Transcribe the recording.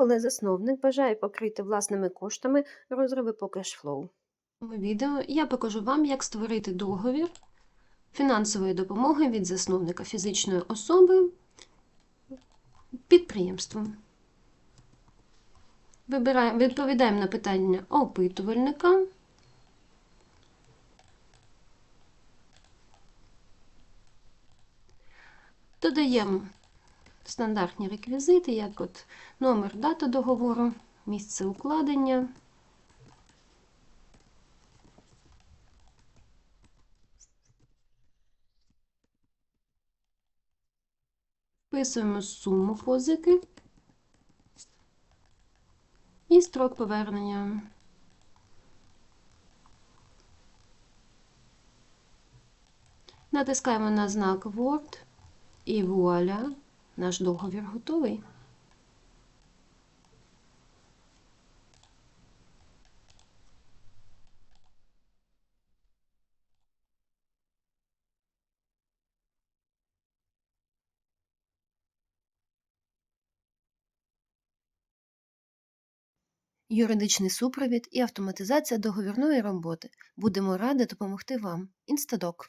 коли засновник бажає покрити власними коштами розриви по кешфлоу. У цьому відео я покажу вам, як створити договір фінансової допомоги від засновника фізичної особи підприємством. Вибираємо, відповідаємо на питання опитувальника. Додаємо стандартні реквізити, як от номер дата договору, місце укладення. Вписуємо суму позики і строк повернення. Натискаємо на знак Word і вуаля, наш договір готовий. Юридичний супровід і автоматизація договірної роботи. Будемо раді допомогти вам. Інстадок.